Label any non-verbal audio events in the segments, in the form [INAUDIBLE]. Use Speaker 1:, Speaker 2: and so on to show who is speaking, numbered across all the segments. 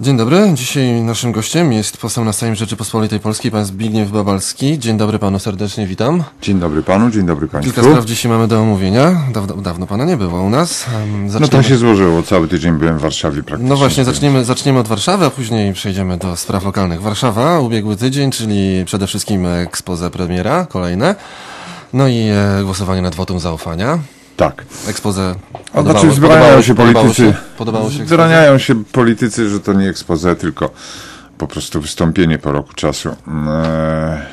Speaker 1: Dzień dobry. Dzisiaj naszym gościem jest poseł na Sejm Rzeczypospolitej Polskiej, pan Zbigniew Babalski. Dzień dobry panu, serdecznie witam.
Speaker 2: Dzień dobry panu, dzień dobry państwu.
Speaker 1: Kilka spraw dzisiaj mamy do omówienia. Dawno, dawno pana nie było u nas. Um,
Speaker 2: No tak się złożyło, cały tydzień byłem w Warszawie praktycznie.
Speaker 1: No właśnie, zaczniemy, zaczniemy od Warszawy, a później przejdziemy do spraw lokalnych. Warszawa, ubiegły tydzień, czyli przede wszystkim expose premiera, kolejne. No i e, głosowanie nad wotum zaufania.
Speaker 2: Tak.
Speaker 1: Expose.
Speaker 2: A znaczy wzbraniają się politycy.
Speaker 1: Podobało się,
Speaker 2: wzbraniają się politycy, że to nie expose, tylko po prostu wystąpienie po roku czasu e,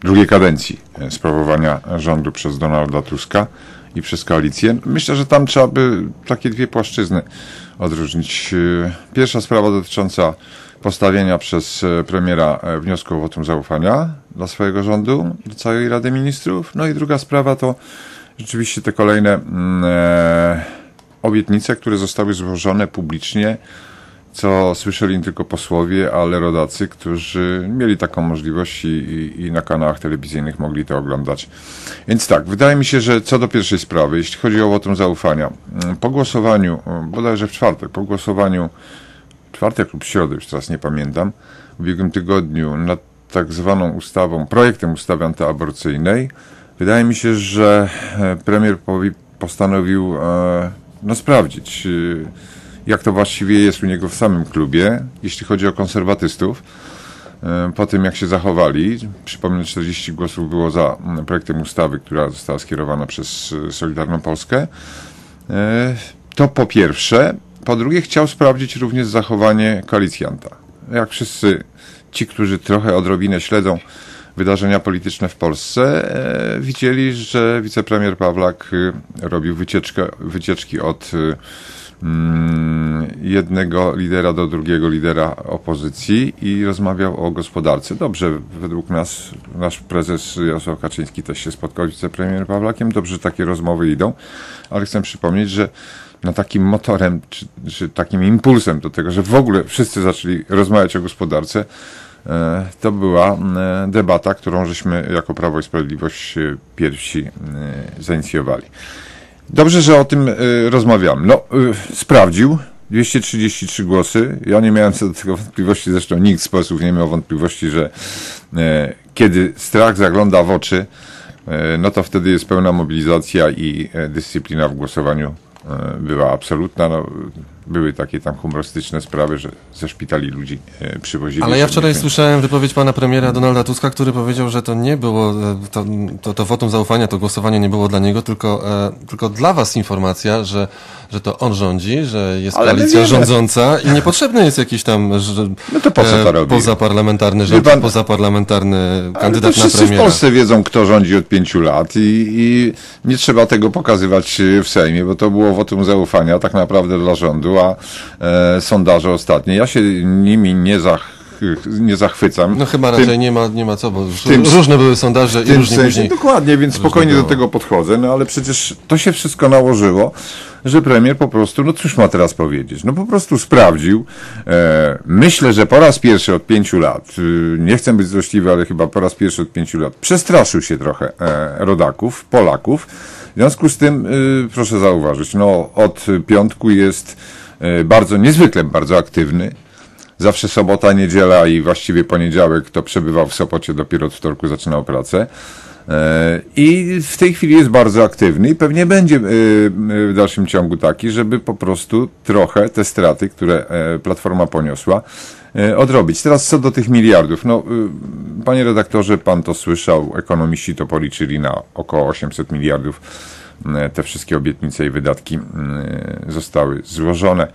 Speaker 2: drugiej kadencji e, sprawowania rządu przez Donalda Tuska i przez koalicję. Myślę, że tam trzeba by takie dwie płaszczyzny odróżnić. E, pierwsza sprawa dotycząca postawienia przez e, premiera wniosku o wotum zaufania dla swojego rządu, do całej Rady Ministrów. No i druga sprawa to rzeczywiście te kolejne mm, e, obietnice, które zostały złożone publicznie, co słyszeli nie tylko posłowie, ale rodacy, którzy mieli taką możliwość i, i, i, na kanałach telewizyjnych mogli to oglądać. Więc tak, wydaje mi się, że co do pierwszej sprawy, jeśli chodzi o wotum zaufania, mm, po głosowaniu, bodajże w czwartek, po głosowaniu, czwartek lub środę, już teraz nie pamiętam, w ubiegłym tygodniu nad tak zwaną ustawą, projektem ustawy antyaborcyjnej, Wydaje mi się, że e, premier postanowił e, no, sprawdzić, e, jak to właściwie jest u niego w samym klubie, jeśli chodzi o konserwatystów. Po tym, jak się zachowali, przypomnę, 40 głosów było za projektem ustawy, która została skierowana przez Solidarną Polskę. To po pierwsze. Po drugie, chciał sprawdzić również zachowanie koalicjanta. Jak wszyscy ci, którzy trochę odrobinę śledzą wydarzenia polityczne w Polsce, e, widzieli, że wicepremier Pawlak e, robił wycieczkę, wycieczki od e, mm, jednego lidera do drugiego lidera opozycji i rozmawiał o gospodarce. Dobrze, według nas, nasz prezes Jarosław Kaczyński też się spotkał z wicepremierem Pawlakiem. Dobrze, takie rozmowy idą, ale chcę przypomnieć, że no takim motorem, czy, czy takim impulsem do tego, że w ogóle wszyscy zaczęli rozmawiać o gospodarce, to była e, debata, którą żeśmy jako Prawo i Sprawiedliwość e, pierwsi zainicjowali. Dobrze, że o tym rozmawiam. No, sprawdził. 233 głosy. Ja nie miałem co do tego wątpliwości, zresztą nikt z posłów nie miał wątpliwości, że kiedy strach zagląda w oczy, no to wtedy jest pełna mobilizacja i dyscyplina w głosowaniu była absolutna. No, były takie tam humorystyczne sprawy, że ze szpitali ludzi e, przywozili.
Speaker 1: Ale ja wczoraj słyszałem wypowiedź pana premiera Donalda Tuska, który powiedział, że to nie było, e, to, to, to wotum zaufania, to głosowanie nie było dla niego, tylko, e, tylko dla was informacja, że, że to on rządzi, że jest Ale koalicja rządząca i niepotrzebny jest jakiś tam że,
Speaker 2: no to po co to robi?
Speaker 1: pozaparlamentarny rząd, pan... pozaparlamentarny kandydat na premiera.
Speaker 2: w Polsce wiedzą, kto rządzi od pięciu lat i, i nie trzeba tego pokazywać w Sejmie, bo to było wotum zaufania tak naprawdę dla rządu e, sondaże ostatnie. Ja się nimi nie zach nie zachwycam.
Speaker 1: No chyba raczej tym, nie, ma, nie ma co, bo tym, różne były sondaże i różnie sensie, później...
Speaker 2: Dokładnie, więc spokojnie do tego podchodzę, no ale przecież to się wszystko nałożyło, że premier po prostu, no cóż ma teraz powiedzieć, no po prostu sprawdził. E, myślę, że po raz pierwszy od pięciu lat, e, nie chcę być złośliwy, ale chyba po raz pierwszy od pięciu lat, przestraszył się trochę e, rodaków, Polaków. W związku z tym, e, proszę zauważyć, no od piątku jest bardzo, niezwykle bardzo aktywny. Zawsze sobota, niedziela i właściwie poniedziałek to przebywał w Sopocie, dopiero od wtorku zaczynał pracę. E, I w tej chwili jest bardzo aktywny i pewnie będzie e, w dalszym ciągu taki, żeby po prostu trochę te straty, które Platforma poniosła, odrobić. Teraz co do tych miliardów. No, panie redaktorze, pan to słyszał, ekonomiści to policzyli na około 800 miliardów E, te wszystkie obietnice i wydatki e, zostały złożone.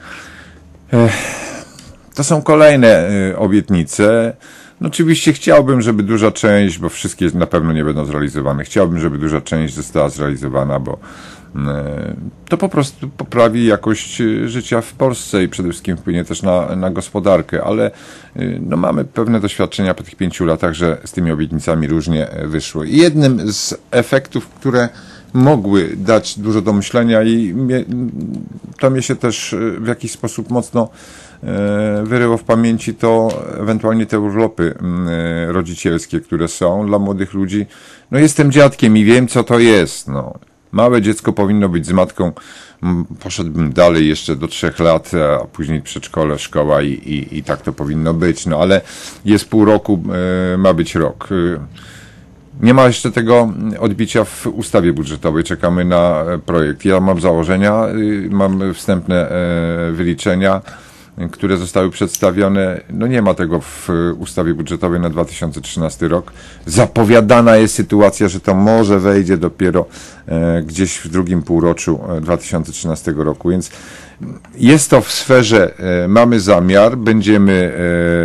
Speaker 2: To są kolejne e, obietnice. No oczywiście chciałbym, żeby duża część, bo wszystkie na pewno nie będą zrealizowane, chciałbym, żeby duża część została zrealizowana, bo to po prostu poprawi jakość życia w Polsce i przede wszystkim wpłynie też na, na gospodarkę, ale no mamy pewne doświadczenia po tych pięciu latach, że z tymi obietnicami różnie wyszło. I jednym z efektów, które mogły dać dużo do myślenia i mnie, to mnie się też e, w jakiś sposób mocno e, wyryło w pamięci to ewentualnie te urlopy e, rodzicielskie, które są dla młodych ludzi. No jestem dziadkiem i wiem, co to jest. No. Małe dziecko powinno być z matką poszedłbym dalej jeszcze do trzech lat, a później przedszkole, szkoła i, i, i tak to powinno być. No ale jest pół roku, ma być rok. Nie ma jeszcze tego odbicia w ustawie budżetowej. Czekamy na e, projekt. Ja mam założenia, y, mam wstępne e, wyliczenia, które zostały przedstawione. No nie ma tego w ustawie budżetowej na 2013 rok. Zapowiadana jest sytuacja, że to może wejdzie dopiero e, gdzieś w drugim półroczu e, 2013 roku, więc jest to w sferze, e, mamy zamiar, będziemy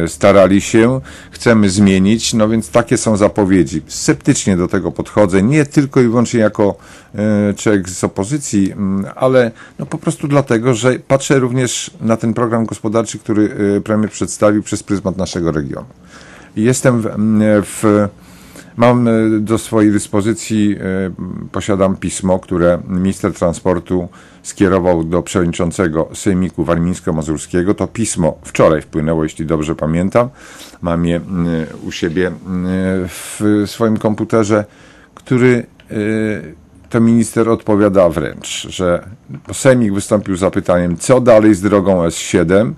Speaker 2: e, starali się, chcemy zmienić, no więc takie są zapowiedzi. Sceptycznie do tego podchodzę, nie tylko i wyłącznie jako e, człowiek z opozycji, m, ale no po prostu dlatego, że patrzę również na ten program gospodarczy, który premier przedstawił przez pryzmat naszego regionu. Jestem w, m, w Mam e, do swojej dyspozycji, e, posiadam pismo, które minister transportu skierował do przewodniczącego Sejmiku Warmińsko-Mazurskiego. To pismo wczoraj wpłynęło, jeśli dobrze pamiętam. Mam je m, u siebie w swoim komputerze, który e, to minister odpowiada wręcz, że Sejmik wystąpił z zapytaniem, co dalej z drogą S7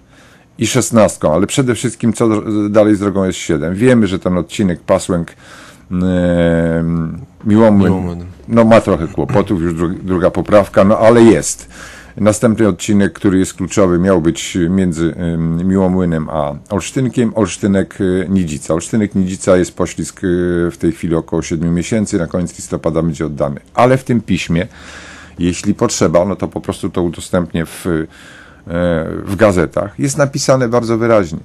Speaker 2: i 16, ale przede wszystkim co dalej z drogą S7. Wiemy, że ten odcinek Pasłęk e, Miłomłyn,
Speaker 1: Miłomłyn.
Speaker 2: no ma trochę kłopotów, już dru- druga poprawka, no ale jest. Następny odcinek, który jest kluczowy, miał być między em, Miłomłynem a Olsztynkiem, Olsztynek e, Nidzica. Olsztynek Nidzica jest poślizg w tej chwili około 7 miesięcy, na koniec listopada będzie oddany. Ale w tym piśmie, jeśli potrzeba, no to po prostu to udostępnię w, w gazetach. Jest napisane bardzo wyraźnie.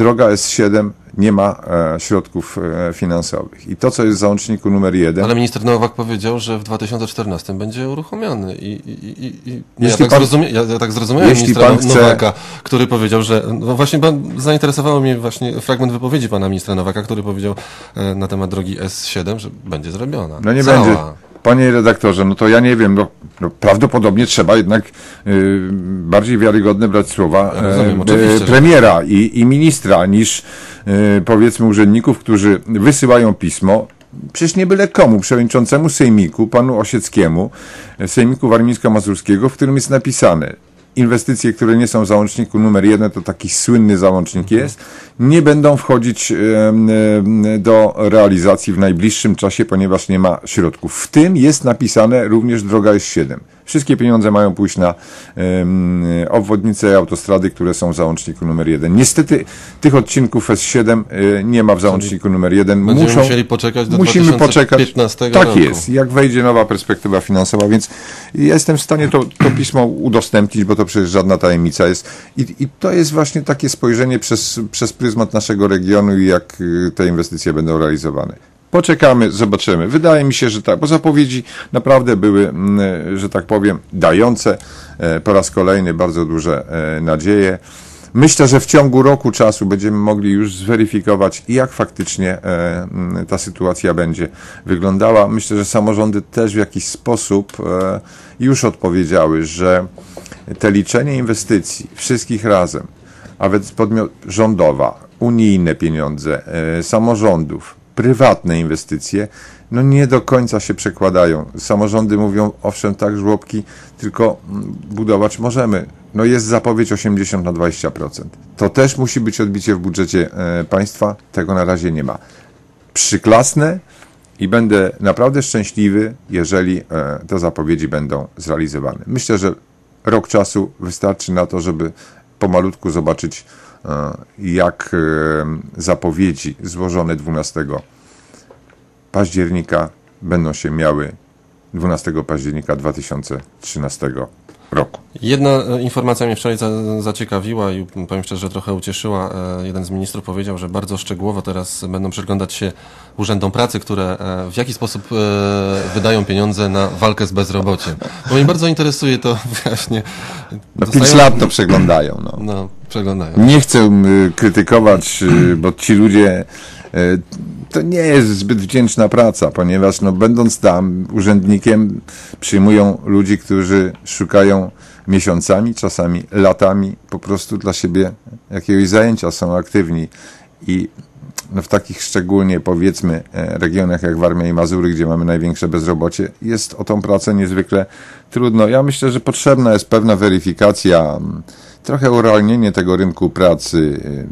Speaker 2: Droga S7 nie ma e, środków e, finansowych. I to, co jest w załączniku numer jeden,
Speaker 1: Ale minister Nowak powiedział, że w 2014 będzie uruchomiony. I, i, i, i ja, tak
Speaker 2: pan-
Speaker 1: zrozumie, ja, ja tak zrozumiałem ministra
Speaker 2: pan chce-
Speaker 1: Nowaka, który powiedział, że. No właśnie pan, zainteresowało mnie właśnie fragment wypowiedzi pana ministra Nowaka, który powiedział e, na temat drogi S7, że będzie zrobiona.
Speaker 2: No nie
Speaker 1: Cała.
Speaker 2: będzie. Panie redaktorze, no to ja nie wiem, no, no prawdopodobnie trzeba jednak y, bardziej wiarygodne brać słowa
Speaker 1: Ja rozumiem, że-
Speaker 2: premiera i, i ministra niż e, powiedzmy urzędników, którzy wysyłają pismo. Przecież nie byle komu, przewodniczącemu Sejmiku, panu Osieckiemu, e, Sejmiku Warmińsko-Mazurskiego, w którym jest napisane inwestycje, które nie są w załączniku numer jeden, to taki słynny załącznik jest, nie będą wchodzić do realizacji w najbliższym czasie, ponieważ nie ma środków. W tym jest napisane również droga S7. Wszystkie pieniądze mają pójść na obwodnice i autostrady, które są w załączniku numer jeden. Niestety tych odcinków S7 e, nie ma w załączniku numer jeden.
Speaker 1: Będziemy
Speaker 2: Muszą,
Speaker 1: musieli poczekać do
Speaker 2: musimy
Speaker 1: 2015
Speaker 2: poczekać. Tak
Speaker 1: roku.
Speaker 2: jest. Jak wejdzie nowa perspektywa finansowa, więc ja jestem w stanie to, to pismo udostępnić, bo to przecież żadna tajemnica jest. I, I to jest właśnie takie spojrzenie przez, przez pryzmat naszego regionu i jak y, te inwestycje będą realizowane. Poczekamy, zobaczymy. Wydaje mi się, że tak, bo zapowiedzi naprawdę były, mm, że tak powiem, dające e, po raz kolejny bardzo duże e, nadzieje. Myślę, że w ciągu roku czasu będziemy mogli już zweryfikować, jak faktycznie e, m, ta sytuacja będzie wyglądała. Myślę, że samorządy też w jakiś sposób już odpowiedziały, że te liczenie inwestycji wszystkich razem, a więc podmiot rządowa, unijne pieniądze, samorządów, prywatne inwestycje, no nie do końca się przekładają. Samorządy mówią, owszem, tak, żłobki, tylko mm, budować możemy. No jest zapowiedź 80 na 20%. To też musi być odbicie w budżecie e, państwa, tego na razie nie ma. Przyklasnę i będę naprawdę szczęśliwy, jeżeli e, te zapowiedzi będą zrealizowane. Myślę, że rok czasu wystarczy na to, żeby pomalutku zobaczyć, e, jak e, zapowiedzi złożone 12 października będą się miały 12 października 2013 roku.
Speaker 1: Jedna e, informacja mnie wczoraj za, zaciekawiła i powiem szczerze, że trochę ucieszyła. E, Jeden z ministrów powiedział, że bardzo szczegółowo teraz będą przyglądać się urzędom pracy, które e, w jaki sposób wydają pieniądze na walkę z bezrobociem. Bo mnie bardzo interesuje to [LAUGHS] właśnie.
Speaker 2: No,
Speaker 1: Dostają-
Speaker 2: 5 lat to przeglądają. No.
Speaker 1: No, przeglądają.
Speaker 2: Nie chcę krytykować, y, bo ci ludzie to nie jest zbyt wdzięczna praca, ponieważ no, będąc tam urzędnikiem przyjmują ludzi, którzy szukają miesiącami, czasami latami po prostu dla siebie jakiegoś zajęcia, są aktywni i no w takich szczególnie powiedzmy e, regionach jak Warmia i Mazury, gdzie mamy największe bezrobocie, jest o tą pracę niezwykle trudno. Ja myślę, że potrzebna jest pewna weryfikacja, mm, trochę urealnienie tego rynku pracy, y,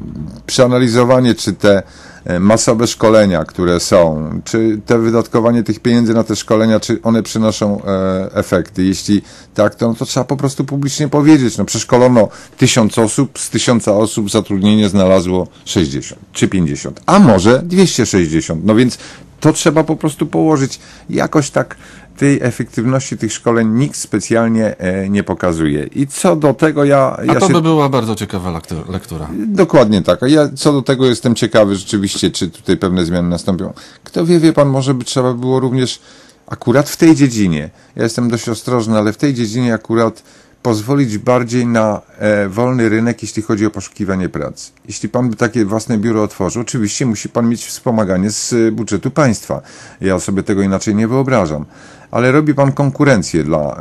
Speaker 2: przeanalizowanie, czy te e, masowe szkolenia, które są, czy te wydatkowanie tych pieniędzy na te szkolenia, czy one przynoszą e, efekty. Jeśli tak, to, no to trzeba po prostu publicznie powiedzieć. No, przeszkolono tysiąc osób, z tysiąca osób zatrudnienie znalazło 60 czy 50, a może 260. No więc to trzeba po prostu położyć jakoś tak tej efektywności tych szkoleń nikt specjalnie e, nie pokazuje. I co do tego ja...
Speaker 1: A
Speaker 2: ja
Speaker 1: to
Speaker 2: się...
Speaker 1: by była bardzo ciekawa lektu- lektura.
Speaker 2: Dokładnie tak. A ja co do tego jestem ciekawy rzeczywiście, czy tutaj pewne zmiany nastąpią. Kto wie, wie pan, może by trzeba było również akurat w tej dziedzinie, ja jestem dość ostrożny, ale w tej dziedzinie akurat pozwolić bardziej na e, wolny rynek, jeśli chodzi o poszukiwanie pracy. Jeśli pan by takie własne biuro otworzył, oczywiście musi pan mieć wspomaganie z e, budżetu państwa. Ja sobie tego inaczej nie wyobrażam. Ale robi pan konkurencję dla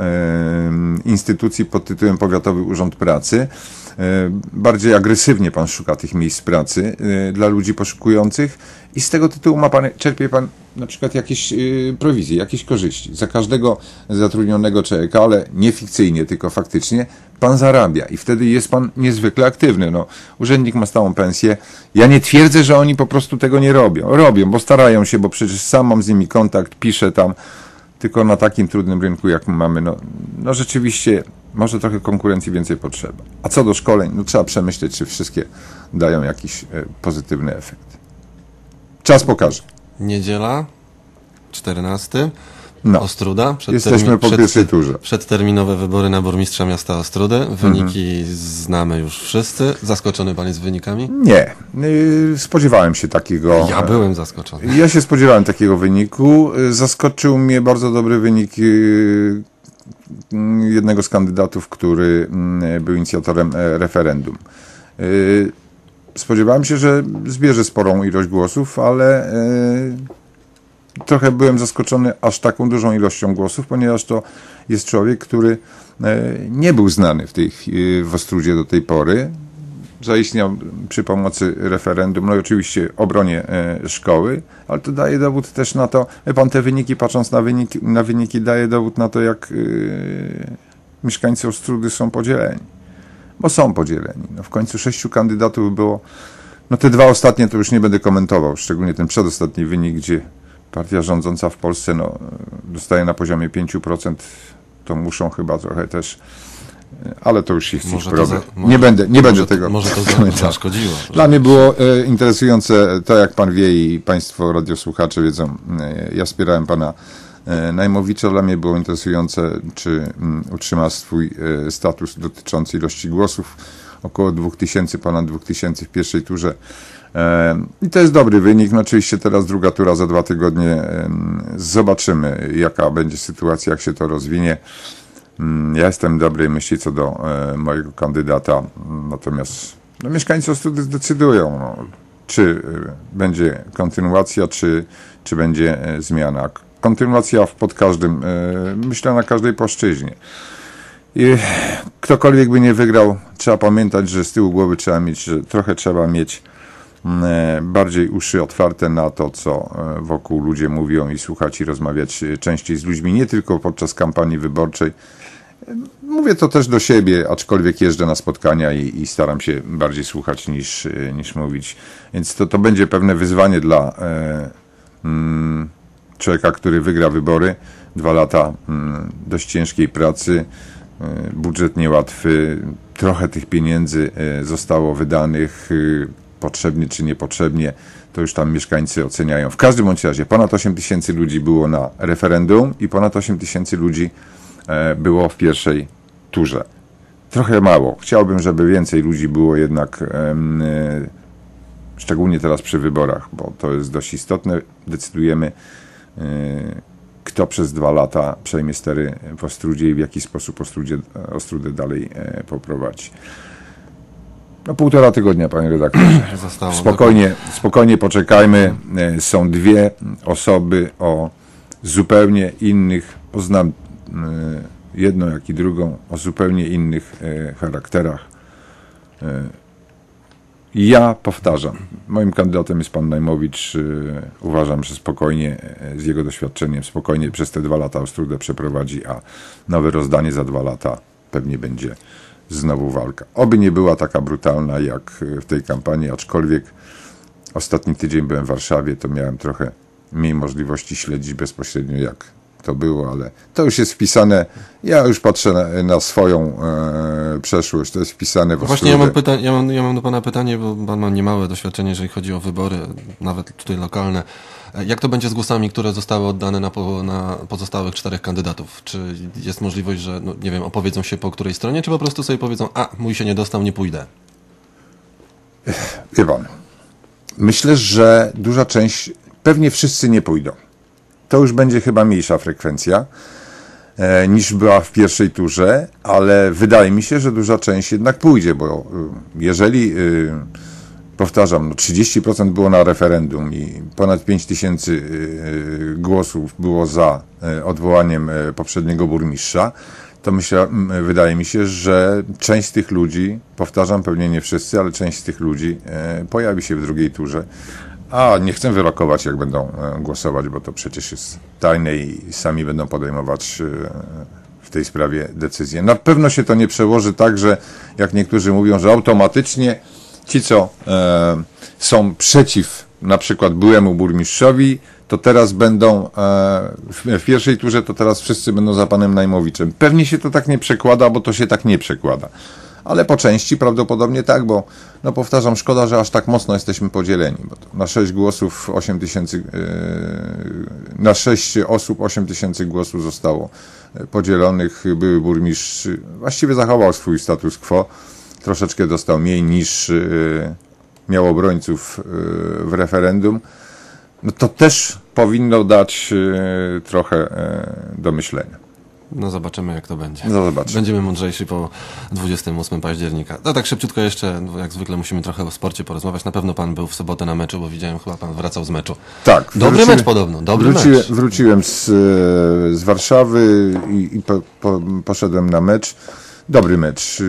Speaker 2: instytucji pod tytułem Powiatowy Urząd Pracy. E, bardziej agresywnie pan szuka tych miejsc pracy e, dla ludzi poszukujących i z tego tytułu ma pan, czerpie pan na przykład jakieś e, prowizje, jakieś korzyści. Za każdego zatrudnionego człowieka, ale nie fikcyjnie, tylko faktycznie, pan zarabia i wtedy jest pan niezwykle aktywny. No, urzędnik ma stałą pensję. Ja nie twierdzę, że oni po prostu tego nie robią. Robią, bo starają się, bo przecież sam mam z nimi kontakt, piszę tam, tylko na takim trudnym rynku, jak mamy, no, no rzeczywiście może trochę konkurencji więcej potrzeba. A co do szkoleń, no trzeba przemyśleć, czy wszystkie dają jakiś e, pozytywny efekt. Czas pokaże.
Speaker 1: Niedziela, 14.
Speaker 2: No.
Speaker 1: Ostruda. Przed
Speaker 2: Jesteśmy po pierwszej turze.
Speaker 1: Przedterminowe wybory na burmistrza miasta Ostrudy. Wyniki znamy już wszyscy. Zaskoczony pan jest wynikami?
Speaker 2: Nie. Y, Spodziewałem się takiego.
Speaker 1: Ja byłem zaskoczony.
Speaker 2: Ja się spodziewałem takiego wyniku. Y, Zaskoczył mnie bardzo dobry wynik y, jednego z kandydatów, który mm, był inicjatorem e, referendum. Spodziewałem się, że zbierze sporą ilość głosów, ale y, trochę byłem zaskoczony aż taką dużą ilością głosów, ponieważ to jest człowiek, który e, nie był znany w, tej, w Ostrudzie do tej pory. Zaistniał przy pomocy referendum, no i oczywiście obronie e, szkoły, ale to daje dowód też na to, pan te wyniki, patrząc na wyniki, na wyniki daje dowód na to, jak e, mieszkańcy Ostrudy są podzieleni. Bo są podzieleni. No w końcu sześciu kandydatów było, no te dwa ostatnie to już nie będę komentował, szczególnie ten przedostatni wynik, gdzie partia rządząca w Polsce no, dostaje na poziomie 5%, to muszą chyba trochę też, ale to już jest ich
Speaker 1: Może to
Speaker 2: problem.
Speaker 1: za- może-
Speaker 2: nie będę, nie będę
Speaker 1: to-
Speaker 2: tego
Speaker 1: Może to [LAUGHS] zaszkodziło.
Speaker 2: Dla mnie było e, interesujące to, jak pan wie i państwo radiosłuchacze wiedzą, e, ja wspierałem pana e, Najmowicza. Dla mnie było interesujące, czy mm, utrzyma swój e, status dotyczący ilości głosów. Około 2000, ponad 2000 w pierwszej turze. I to jest dobry wynik. No oczywiście teraz druga tura za dwa tygodnie. Zobaczymy, jaka będzie sytuacja, jak się to rozwinie. Mm, Ja jestem dobrej myśli co do e, mojego kandydata, natomiast no, mieszkańcy Ostrudy zdecydują, no, czy e, będzie kontynuacja, czy, czy będzie e, zmiana. Kontynuacja w, pod każdym, myślę na każdej płaszczyźnie. I ktokolwiek by nie wygrał, trzeba pamiętać, że z tyłu głowy trzeba mieć, że trochę trzeba mieć bardziej uszy otwarte na to, co e, wokół ludzie mówią i słuchać i rozmawiać e, częściej z ludźmi, nie tylko podczas kampanii wyborczej. E, Mówię to też do siebie, aczkolwiek jeżdżę na spotkania i, i staram się bardziej słuchać niż, e, niż mówić. Więc to, to będzie pewne wyzwanie dla e, mm, człowieka, który wygra wybory. Dwa lata mm, dość ciężkiej pracy, e, budżet niełatwy, trochę tych pieniędzy e, zostało wydanych, e, potrzebnie czy niepotrzebnie, to już tam mieszkańcy oceniają. W każdym bądź razie ponad 8 tysięcy ludzi było na referendum i ponad 8 tysięcy ludzi e, było w pierwszej turze. Trochę mało. Chciałbym, żeby więcej ludzi było jednak, e, szczególnie teraz przy wyborach, bo to jest dość istotne. Decydujemy, e, kto przez dwa lata przejmie stery w Ostrudzie i w jaki sposób Ostrudzie, Ostrudę dalej poprowadzi. No półtora tygodnia, panie redaktorze. [CLEARS THROAT]
Speaker 1: Zostało.
Speaker 2: Spokojnie, spokojnie poczekajmy. E, Są dwie osoby o zupełnie innych, poznam e, jedną, jak i drugą, o zupełnie innych e, charakterach. Ja powtarzam, moim kandydatem jest pan Najmowicz. Uważam, że spokojnie, z jego doświadczeniem, spokojnie przez te dwa lata Ostrudę przeprowadzi, a nowe rozdanie za dwa lata pewnie będzie znowu walka. Oby nie była taka brutalna jak w tej kampanii, aczkolwiek ostatni tydzień byłem w Warszawie, to miałem trochę mniej możliwości śledzić bezpośrednio jak to było, ale to już jest wpisane. Ja już patrzę na, na swoją e, przeszłość, to jest wpisane w
Speaker 1: Właśnie ja mam, pyta- ja, mam, ja mam do Pana pytanie, bo Pan ma niemałe doświadczenie, jeżeli chodzi o wybory, nawet tutaj lokalne. E, jak to będzie z głosami, które zostały oddane na, po, na pozostałych czterech kandydatów? Czy jest możliwość, że, no, nie wiem, opowiedzą się po której stronie, czy po prostu sobie powiedzą, a mój się nie dostał, nie pójdę?
Speaker 2: Wie Pan, myślę, że duża część, pewnie wszyscy nie pójdą to już będzie chyba mniejsza frekwencja e, niż była w pierwszej turze, ale wydaje mi się, że duża część jednak pójdzie, bo e, jeżeli, e, powtarzam, no 30% było na referendum i ponad 5 tysięcy głosów było za odwołaniem poprzedniego burmistrza, to myślę, wydaje mi się, że część z tych ludzi, powtarzam, pewnie nie wszyscy, ale część z tych ludzi pojawi się w drugiej turze. A, nie chcę wyrokować, jak będą e, głosować, bo to przecież jest tajne i sami będą podejmować e, w tej sprawie decyzje. Na pewno się to nie przełoży tak, że jak niektórzy mówią, że automatycznie ci, co e, są przeciw na przykład byłemu burmistrzowi, to teraz będą e, w, w pierwszej turze, to teraz wszyscy będą za panem Najmowiczem. Pewnie się to tak nie przekłada, bo to się tak nie przekłada ale po części prawdopodobnie tak, bo no powtarzam, szkoda, że aż tak mocno jesteśmy podzieleni, bo na 6 głosów 8 tysięcy, yy, na 6 osób 8 tysięcy głosów zostało e, podzielonych. Były burmistrz właściwie zachował swój status quo, troszeczkę dostał mniej niż yy, miał obrońców w referendum. No to też powinno dać trochę do myślenia.
Speaker 1: No zobaczymy, jak to będzie.
Speaker 2: No zobaczymy.
Speaker 1: Będziemy mądrzejsi po 28 października. No tak szybciutko jeszcze, no, jak zwykle musimy trochę o sporcie porozmawiać. Na pewno pan był w sobotę na meczu, bo widziałem, chyba pan wracał z meczu.
Speaker 2: Tak.
Speaker 1: Dobry mecz podobno, dobry mecz.
Speaker 2: Wróciłem z, z Warszawy i, i po, po, poszedłem na mecz. Dobry mecz.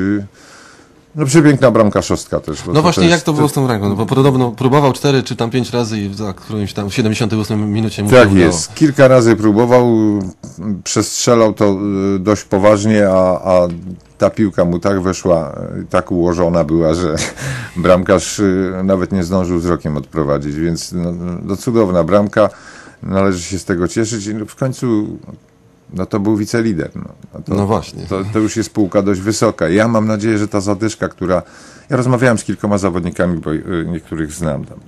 Speaker 2: No przepiękna bramka szóstka też.
Speaker 1: No właśnie, jak to było z tą bramką? No bo podobno próbował cztery czy tam pięć razy i za którymś tam w 78 minucie mu
Speaker 2: Tak jest. Kilka razy próbował, przestrzelał to y, dość poważnie, a, a ta piłka mu tak weszła, y, tak ułożona była, że [LAUGHS] bramkarz y, nawet nie zdążył wzrokiem odprowadzić, więc no, no cudowna bramka. Należy się z tego cieszyć i w końcu no to był wicelider. No,
Speaker 1: no, to, no właśnie.
Speaker 2: To, to, już jest półka dość wysoka. Ja mam nadzieję, że ta zadyszka, która... Ja rozmawiałem z kilkoma zawodnikami, bo y, niektórych znam tam.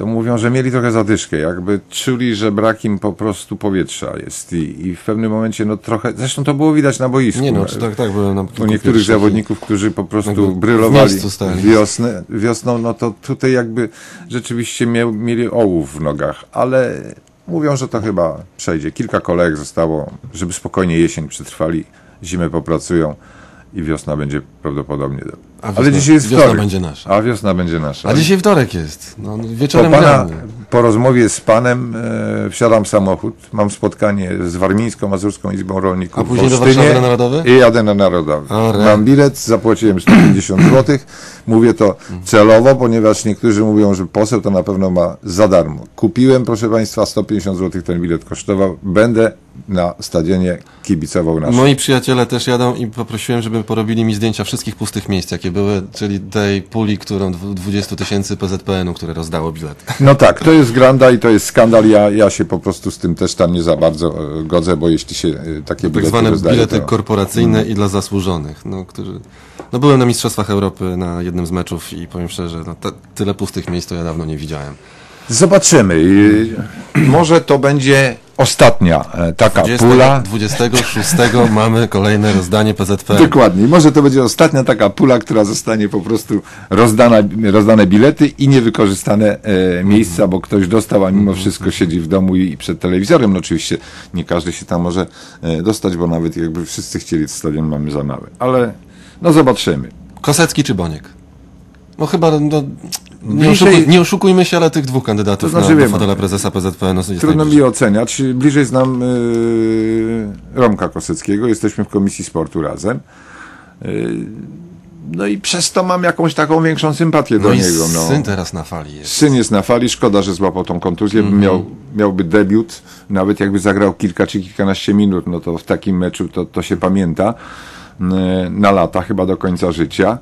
Speaker 2: To mówią, że mieli trochę zadyszkę, jakby czuli, że brak im po prostu powietrza jest i, i w pewnym momencie no trochę, zresztą to było widać na boisku.
Speaker 1: Nie no, czy tak, tak, byłem na
Speaker 2: U niektórych zawodników, którzy po prostu brylowali wiosnę, wiosną, no to tutaj jakby rzeczywiście mieli ołów w nogach, ale Mówią, że to chyba przejdzie. Kilka kolejek zostało, żeby spokojnie jesień przetrwali, zimę popracują i wiosna będzie prawdopodobnie.
Speaker 1: Wiosna, Ale dzisiaj jest wiosna wtorek. będzie nasza.
Speaker 2: A wiosna będzie nasza.
Speaker 1: A dzisiaj wtorek jest. No, wieczorem
Speaker 2: po, pana, po rozmowie z panem e, wsiadam w samochód, mam spotkanie z Warmińską Mazurską Izbą Rolników
Speaker 1: A później do Warszawy na Narodowy?
Speaker 2: I jadę na Narodowy. mam bilet, zapłaciłem 150 zł. Mówię to celowo, ponieważ niektórzy mówią, że poseł to na pewno ma za darmo. Kupiłem, proszę państwa, 150 zł ten bilet kosztował. Będę na stadionie kibicował naszym.
Speaker 1: Moi przyjaciele też jadą i poprosiłem, żeby porobili mi zdjęcia wszystkich pustych miejsc, jakie były, czyli tej puli, którą 20 tysięcy PZPN-u, które rozdało bilet.
Speaker 2: No tak, to jest granda i to jest skandal. Ja, ja się po prostu z tym też tam nie za bardzo e, godzę, bo jeśli się e, takie
Speaker 1: tak bilety zwane rozdaje, bilety to... korporacyjne mm. i dla zasłużonych, no, którzy... No byłem na Mistrzostwach Europy na jednym z meczów i powiem szczerze, no, tyle pustych miejsc to ja dawno nie widziałem.
Speaker 2: Zobaczymy. [CLEARS THROAT] Może to będzie ostatnia e, taka 20, pula.
Speaker 1: 26 [LAUGHS] mamy kolejne rozdanie PZP.
Speaker 2: Dokładnie. Może to będzie ostatnia taka pula, która zostanie po prostu rozdana, rozdane bilety i niewykorzystane e, miejsca, bo ktoś dostał, a mimo wszystko siedzi w domu i, i przed telewizorem. No oczywiście nie każdy się tam może e, dostać, bo nawet jakby wszyscy chcieli, stadion mamy za mały. Ale no zobaczymy.
Speaker 1: Kosecki czy Boniek? No chyba no, nie, oszukuj, nie, oszukujmy się, ale tych dwóch kandydatów to znaczy, na, na fotela prezesa PZPN no,
Speaker 2: Trudno mi oceniać. Bliżej znam yy, Romka Koseckiego. Jesteśmy w Komisji Sportu razem. Yy, no i przez to mam jakąś taką większą sympatię
Speaker 1: No
Speaker 2: do niego. No.
Speaker 1: syn teraz na fali jest.
Speaker 2: Syn jest na fali, szkoda, że złapał tą kontuzję,
Speaker 1: Mhm.
Speaker 2: miał, miałby debiut, nawet jakby zagrał kilka czy kilkanaście minut, no to w takim meczu to, to się pamięta e, na lata, chyba do końca życia.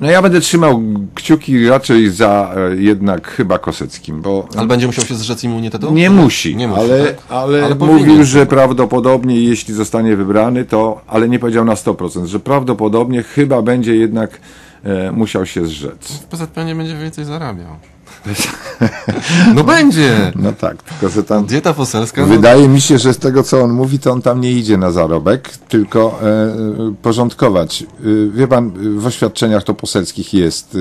Speaker 2: No ja będę trzymał kciuki raczej za e, jednak chyba Koseckim, bo
Speaker 1: Ale będzie musiał się zrzec immunitetu?
Speaker 2: nie musi,
Speaker 1: Nie musi,
Speaker 2: ale,
Speaker 1: tak?
Speaker 2: ale,
Speaker 1: Ale
Speaker 2: mówił, że prawdopodobnie jeśli zostanie wybrany, to, ale nie powiedział na 100%, że prawdopodobnie chyba będzie jednak e, musiał się zrzec.
Speaker 1: W PZP nie będzie więcej zarabiał. [LAUGHS] No będzie!
Speaker 2: No tak, tylko że tam
Speaker 1: Dieta poselska. No,
Speaker 2: Wydaje mi się, że z tego co on mówi, to on tam nie idzie na zarobek, tylko e, porządkować. E, wie pan, w oświadczeniach to poselskich jest.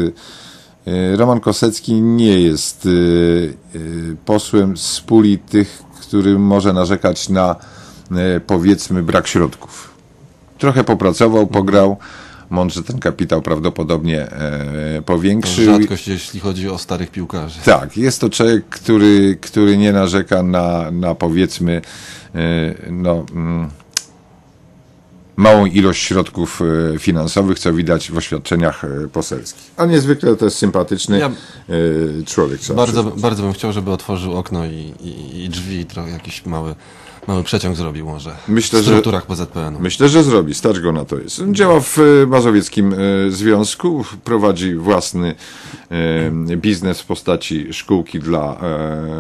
Speaker 2: E, Roman Kosecki nie jest e, e, posłem z puli tych, który może narzekać na e, powiedzmy brak środków. Trochę popracował, pograł. Mądrze ten kapitał prawdopodobnie e, powiększył.
Speaker 1: rzadkość, jeśli chodzi o starych piłkarzy.
Speaker 2: Tak, jest to człowiek, który, który nie narzeka na, na powiedzmy e, no, mm, małą ilość środków e, finansowych, co widać w oświadczeniach poselskich. A niezwykle to jest sympatyczny
Speaker 1: Ja-
Speaker 2: człowiek.
Speaker 1: Bardzo, bardzo bym chciał, żeby otworzył okno i, i, i drzwi i trochę jakiś mały, mały przeciąg zrobił może.
Speaker 2: Myślę,
Speaker 1: w
Speaker 2: że-
Speaker 1: strukturach PZPN-u.
Speaker 2: Myślę, że zrobi, stać go na to jest. Działa w e, Mazowieckim e, Związku, prowadzi własny e, biznes w postaci szkółki dla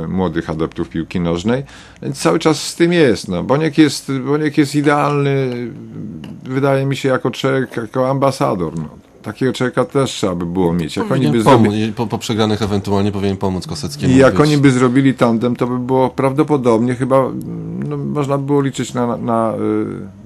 Speaker 2: młodych adeptów piłki nożnej, więc cały czas z tym jest. No. Boniek jest. Boniek jest idealny, wydaje mi się, jako człowiek, jako ambasador. No. Takiego człowieka też trzeba by było mieć. Jak oni by zrobili...
Speaker 1: po, po przegranych ewentualnie powinien pomóc Koseckiemu.
Speaker 2: I jak
Speaker 1: być-
Speaker 2: oni by zrobili tandem, to by było prawdopodobnie chyba, no, można by było liczyć na, na, na y,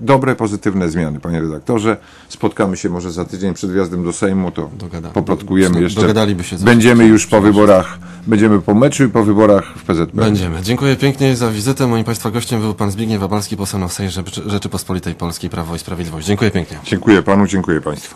Speaker 2: dobre, pozytywne zmiany, panie redaktorze. Spotkamy się może za tydzień przed wjazdem do Sejmu, to
Speaker 1: Dogada-
Speaker 2: poplotkujemy
Speaker 1: do-
Speaker 2: jeszcze.
Speaker 1: dogadaliby się.
Speaker 2: Będziemy już po wyborach, będziemy po meczu i po wyborach w PZP.
Speaker 1: Będziemy. Dziękuję pięknie za wizytę. Moim Państwa gościem był Pan Zbigniew Wabalski, poseł na Sejm Rzeczypospolitej Polskiej, Prawo i Sprawiedliwość. Dziękuję pięknie.
Speaker 2: Dziękuję panu, dziękuję państwu.